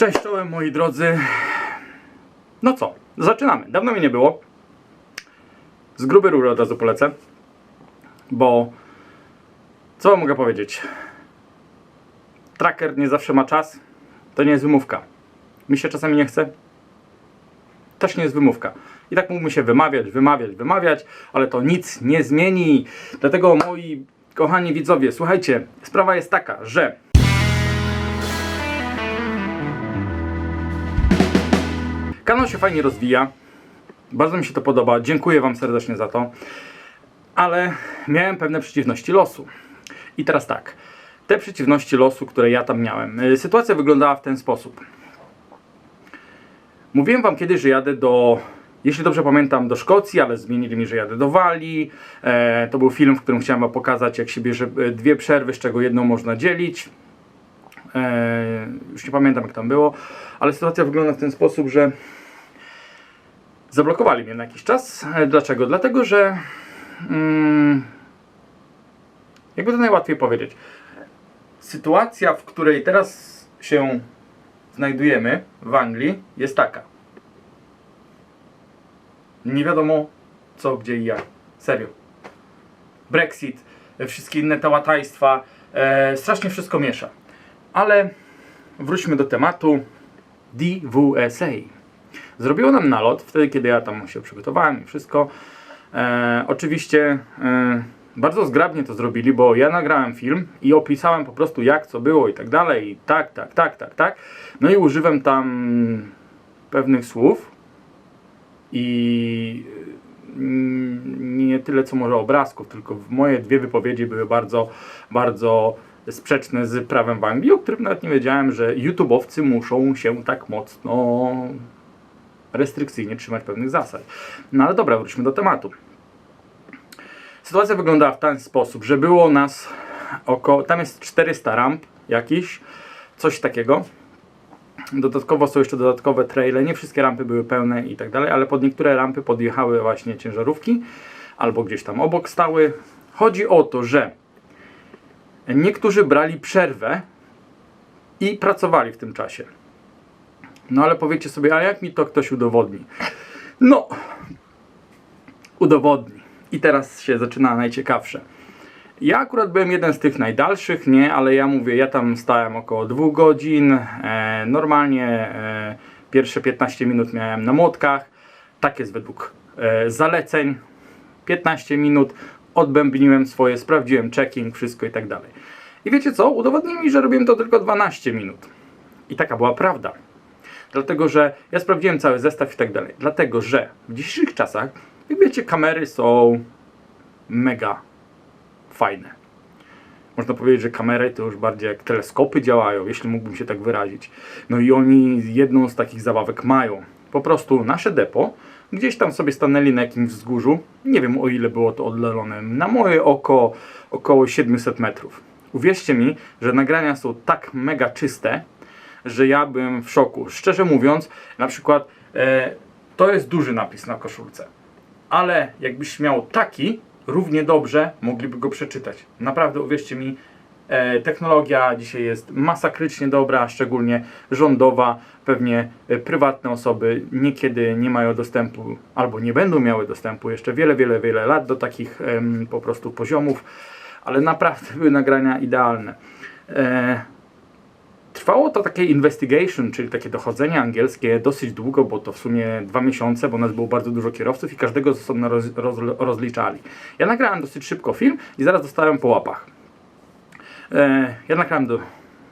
Cześć czołem moi drodzy. No co, zaczynamy. Dawno mnie nie było. Z grubej rury od razu polecę. Bo co mogę powiedzieć? Tracker nie zawsze ma czas. To nie jest wymówka. Mi się czasami nie chce. Też nie jest wymówka. I tak mógłbym się wymawiać, wymawiać, wymawiać, ale to nic nie zmieni. Dlatego moi kochani widzowie, słuchajcie, sprawa jest taka, że Kanał się fajnie rozwija. Bardzo mi się to podoba. Dziękuję Wam serdecznie za to. Ale miałem pewne przeciwności losu. I teraz tak. Te przeciwności losu, które ja tam miałem. y, Sytuacja wyglądała w ten sposób. Mówiłem Wam kiedyś, że jadę do, jeśli dobrze pamiętam, do Szkocji, ale zmienili mi, że jadę do Walii. E, to był film, w którym chciałem Wam pokazać, jak się bierze e, dwie przerwy, z czego jedną można dzielić. E, już nie pamiętam, jak tam było, ale sytuacja wygląda w ten sposób, że zablokowali mnie na jakiś czas. E, Dlaczego? Dlatego, że mm, jakby to najłatwiej powiedzieć. Sytuacja, w której teraz się znajdujemy w Anglii, jest taka. Nie wiadomo co, gdzie i jak. Serio. Brexit, wszystkie inne tałataństwa, e, strasznie wszystko miesza. Ale wróćmy do tematu DWSA. Zrobiło nam nalot, wtedy kiedy ja tam się przygotowałem i wszystko. E, oczywiście e, bardzo zgrabnie to zrobili, bo ja nagrałem film i opisałem po prostu jak, co było i tak dalej. I tak, tak, tak, tak, tak. No i używam tam pewnych słów i mm, nie tyle co może obrazków, tylko moje dwie wypowiedzi były bardzo, bardzo sprzeczne z prawem w Anglii, o którym nawet nie wiedziałem, że YouTubeowcy muszą się tak mocno restrykcyjnie trzymać pewnych zasad. No ale dobra, wróćmy do tematu. Sytuacja wyglądała w ten sposób, że było nas około, tam jest 400 ramp jakiś, coś takiego. Dodatkowo są jeszcze dodatkowe traile, nie wszystkie rampy były pełne i tak dalej, ale pod niektóre rampy podjechały właśnie ciężarówki albo gdzieś tam obok stały. Chodzi o to, że niektórzy brali przerwę i pracowali w tym czasie. No ale powiecie sobie, a jak mi to ktoś udowodni? No, udowodni. I teraz się zaczyna najciekawsze. Ja akurat byłem jeden z tych najdalszych, nie, ale ja mówię, ja tam stałem około dwóch godzin. E, normalnie e, pierwsze 15 minut miałem na młotkach. Tak jest według e, zaleceń. 15 minut odbębniłem swoje, sprawdziłem checking, wszystko i tak dalej. I wiecie co? Udowodnili mi, że robiłem to tylko 12 minut. I taka była prawda. Dlatego, że ja sprawdziłem cały zestaw i tak dalej. Dlatego, że w dzisiejszych czasach, jak wiecie, kamery są mega fajne. Można powiedzieć, że kamery to już bardziej jak teleskopy działają, jeśli mógłbym się tak wyrazić. No i oni jedną z takich zabawek mają. Po prostu nasze depo, gdzieś tam sobie stanęli na jakimś wzgórzu, nie wiem o ile było to oddalone, na moje oko około 700 metrów. Uwierzcie mi, że nagrania są tak mega czyste, że ja byłem w szoku. Szczerze mówiąc, na przykład e, to jest duży napis na koszulce, ale jakbyś miał taki, równie dobrze mogliby go przeczytać. Naprawdę uwierzcie mi, e, technologia dzisiaj jest masakrycznie dobra, szczególnie rządowa. Pewnie e, prywatne osoby niekiedy nie mają dostępu albo nie będą miały dostępu jeszcze wiele, wiele, wiele lat do takich po prostu poziomów, ale naprawdę były nagrania idealne. Trwało to takie investigation, czyli takie dochodzenie angielskie dosyć długo, bo to w sumie dwa miesiące, bo nas było bardzo dużo kierowców i każdego z osobna roz, roz, rozliczali. Ja nagrałem dosyć szybko film i zaraz dostałem po łapach. E, ja nagrałem do,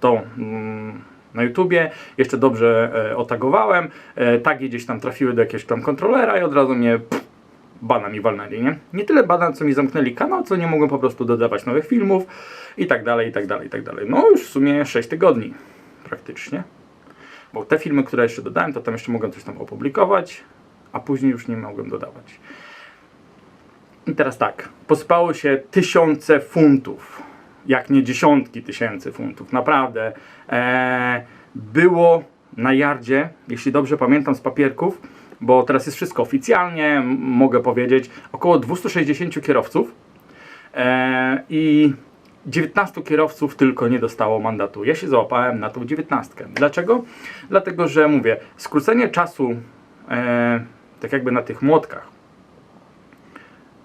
to mm, na YouTubie, jeszcze dobrze e, otagowałem, e, tagi gdzieś tam trafiły do jakiegoś tam kontrolera i od razu mnie pff, bana mi walnęli, nie? Nie tyle bana, co mi zamknęli kanał, co nie mogłem po prostu dodawać nowych filmów i tak dalej, i tak dalej, i tak dalej. No już w sumie 6 tygodni praktycznie. Bo te filmy, które jeszcze dodałem, to tam jeszcze mogłem coś tam opublikować, a później już nie mogłem dodawać. I teraz tak, posypało się tysiące funtów, jak nie dziesiątki tysięcy funtów, naprawdę. Eee, było na jardzie, jeśli dobrze pamiętam z papierków, bo teraz jest wszystko oficjalnie, mogę powiedzieć, około 260 kierowców. Eee, I 19 kierowców tylko nie dostało mandatu. Ja się załapałem na tą 19. Dlaczego? Dlatego, że mówię, skrócenie czasu e, tak jakby na tych młotkach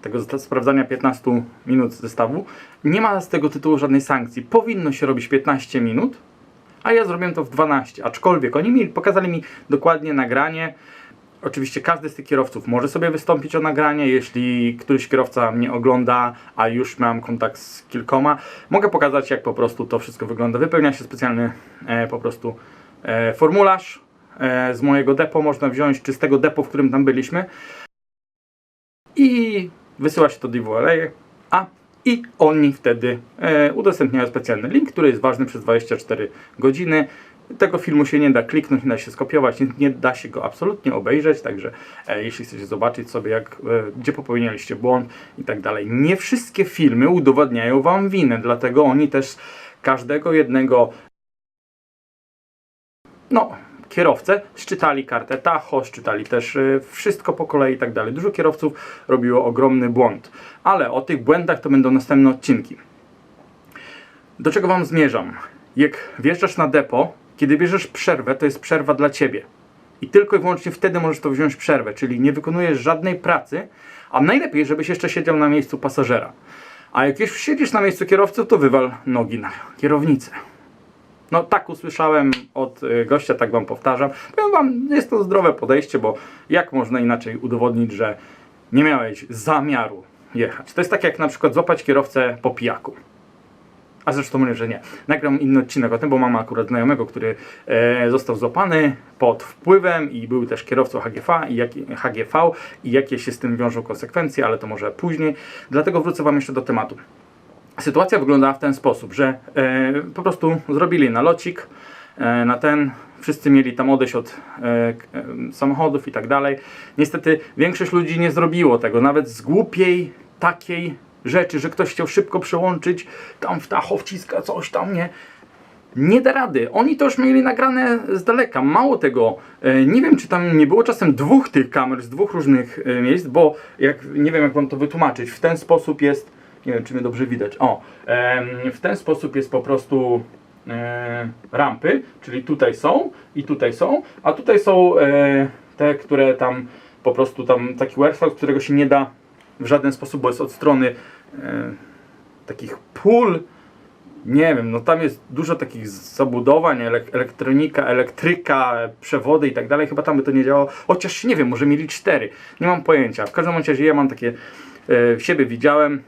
tego sprawdzania 15 minut zestawu nie ma z tego tytułu żadnej sankcji. Powinno się robić 15 minut, a ja zrobiłem to w 12. Aczkolwiek oni mi pokazali mi dokładnie nagranie. Oczywiście każdy z tych kierowców może sobie wystąpić o nagranie, jeśli któryś kierowca mnie ogląda, a już mam kontakt z kilkoma. Mogę pokazać, jak po prostu to wszystko wygląda. Wypełnia się specjalny e, po prostu e, formularz e, z mojego depo, można wziąć, czy z tego depo, w którym tam byliśmy. I wysyła się to DVLA, a i oni wtedy e, udostępniają specjalny link, który jest ważny przez 24 godziny. Tego filmu się nie da kliknąć, nie da się skopiować, nie, nie da się go absolutnie obejrzeć, także e, jeśli chcecie zobaczyć sobie, jak, e, gdzie popełnialiście błąd i tak dalej. Nie wszystkie filmy udowadniają Wam winę, dlatego oni też każdego jednego no, kierowcę, szczytali kartę Tacho, szczytali też y, wszystko po kolei i tak dalej. Dużo kierowców robiło ogromny błąd, ale o tych błędach to będą następne odcinki. Do czego Wam zmierzam? Jak wjeżdżasz na depo, kiedy bierzesz przerwę, to jest przerwa dla Ciebie. I tylko i wyłącznie wtedy możesz to wziąć przerwę, czyli nie wykonujesz żadnej pracy, a najlepiej, żebyś jeszcze siedział na miejscu pasażera. A jak już siedzisz na miejscu kierowcy, to wywal nogi na kierownicę. No tak usłyszałem od y, gościa, tak wam powtarzam. Powiem wam, jest to zdrowe podejście, bo jak można inaczej udowodnić, że nie miałeś zamiaru jechać? To jest tak jak na przykład złapać kierowcę po pijaku. A zresztą mówię, że nie. Nagram inny odcinek o tym, bo mam akurat znajomego, który e, został złapany pod wpływem i był też kierowcą HGV i, jak, HGV i jakie się z tym wiążą konsekwencje, ale to może później. Dlatego wrócę wam jeszcze do tematu. Sytuacja wyglądała w ten sposób, że e, po prostu zrobili nalocik e, na ten, wszyscy mieli tam odejść od e, e, samochodów i tak dalej. Niestety większość ludzi nie zrobiło tego, nawet z głupiej takiej rzeczy, że ktoś chciał szybko przełączyć, tam w tacho wciska coś tam, nie. Nie da rady. Oni to już mieli nagrane z daleka. Mało tego, e, nie wiem, czy tam nie było czasem dwóch tych kamer z dwóch różnych e, miejsc, bo jak, nie wiem, jak wam to wytłumaczyć. W ten sposób jest, nie wiem, czy mnie dobrze widać. O, w ten sposób jest po prostu e, rampy, czyli tutaj są i tutaj są, a tutaj są te, które tam po prostu tam taki workshop, którego się nie da w żaden sposób, bo jest od strony e, takich pól nie wiem, no tam jest dużo takich zabudowań, elek- elektronika, elektryka, przewody i tak dalej. Chyba tam by to nie działało. Chociaż nie wiem, może mieli cztery. Nie mam pojęcia. W każdym razie ja mam takie, e, w siebie widziałem.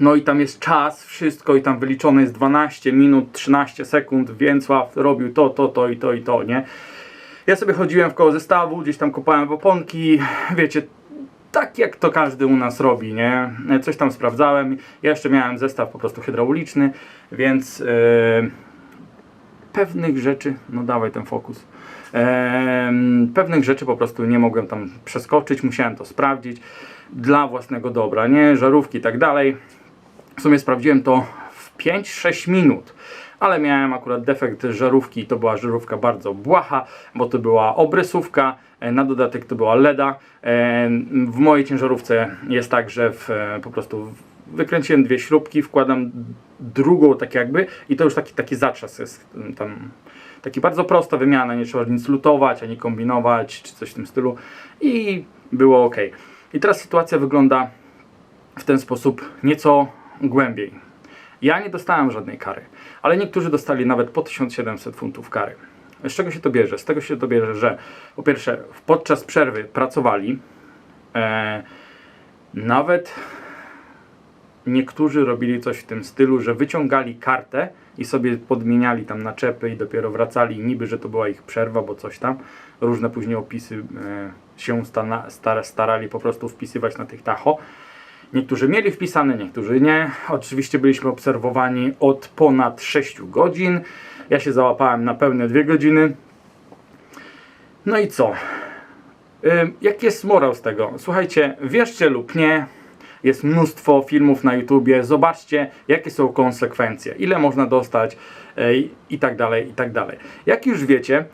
No i tam jest czas, wszystko i tam wyliczone jest 12 minut, 13 sekund. Więcław robił to, to, to i to i to, nie? Ja sobie chodziłem w koło zestawu, gdzieś tam kopałem w oponki, wiecie, tak jak to każdy u nas robi, nie? Coś tam sprawdzałem. Ja jeszcze miałem zestaw po prostu hydrauliczny, więc e, pewnych rzeczy, no dawaj ten fokus. E, pewnych rzeczy po prostu nie mogłem tam przeskoczyć, musiałem to sprawdzić dla własnego dobra, nie? Żarówki i tak dalej. W sumie sprawdziłem to 5-6 minut, ale miałem akurat defekt żarówki i to była żarówka bardzo błaha, bo to była obrysówka, e, na dodatek to była LEDa. E, W mojej ciężarówce jest tak, że w, e, po prostu wykręciłem dwie śrubki, wkładam drugą tak jakby i to już taki, taki zatrzas jest tam. Taki bardzo prosta wymiana, nie trzeba nic lutować, ani kombinować, czy coś w tym stylu i było ok. I teraz sytuacja wygląda w ten sposób nieco głębiej. Ja nie dostałem żadnej kary, ale niektórzy dostali nawet po 1700 funtów kary. Z czego się to bierze? Z tego się to bierze, że po pierwsze podczas przerwy pracowali, e, nawet niektórzy robili coś w tym stylu, że wyciągali kartę i sobie podmieniali tam naczepy i dopiero wracali niby, że to była ich przerwa, bo coś tam. Różne później opisy e, się starali po prostu wpisywać na tych tacho. Niektórzy mieli wpisane, niektórzy nie. Oczywiście byliśmy obserwowani od ponad 6 godzin. Ja się załapałem na pełne 2 godziny. No i co? Jaki jest morał z tego? Słuchajcie, wierzcie lub nie, jest mnóstwo filmów na YouTubie, zobaczcie jakie są konsekwencje, ile można dostać i tak dalej, i tak dalej. Jak już wiecie,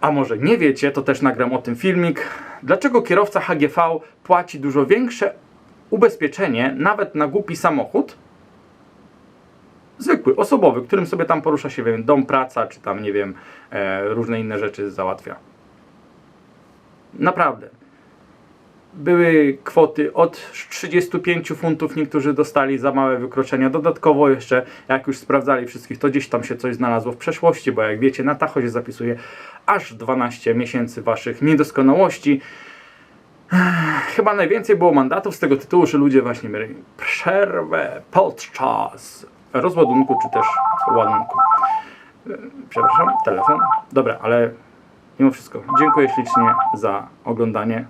a może nie wiecie, to też nagram o tym filmik, dlaczego kierowca HGV płaci dużo większe ubezpieczenie nawet na głupi samochód zwykły, osobowy, którym sobie tam porusza się, wiem, dom, praca, czy tam, nie wiem, e, różne inne rzeczy załatwia. Naprawdę. Były kwoty od 35 funtów, niektórzy dostali za małe wykroczenia. Dodatkowo jeszcze, jak już sprawdzali wszystkich, to gdzieś tam się coś znalazło w przeszłości, bo jak wiecie, na Tacho się zapisuje aż 12 miesięcy waszych niedoskonałości. Chyba najwięcej było mandatów z tego tytułu, że ludzie właśnie mieli przerwę podczas rozładunku czy też ładunku. E, Przepraszam, telefon. Dobra, ale mimo wszystko dziękuję ślicznie za oglądanie.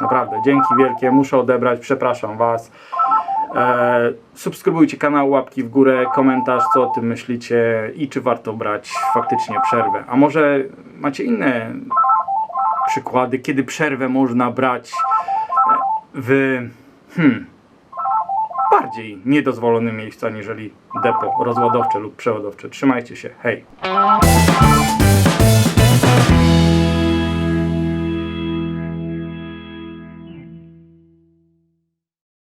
Naprawdę, dzięki wielkie, muszę odebrać, przepraszam Was. E, subskrybujcie kanał, łapki w górę, komentarz, co o tym myślicie i czy warto brać faktycznie przerwę. A może macie inne przykłady, kiedy przerwę można brać e, w hmm, bardziej niedozwolonym miejscu, aniżeli depo rozładowcze lub przeładowcze. Trzymajcie się, hej!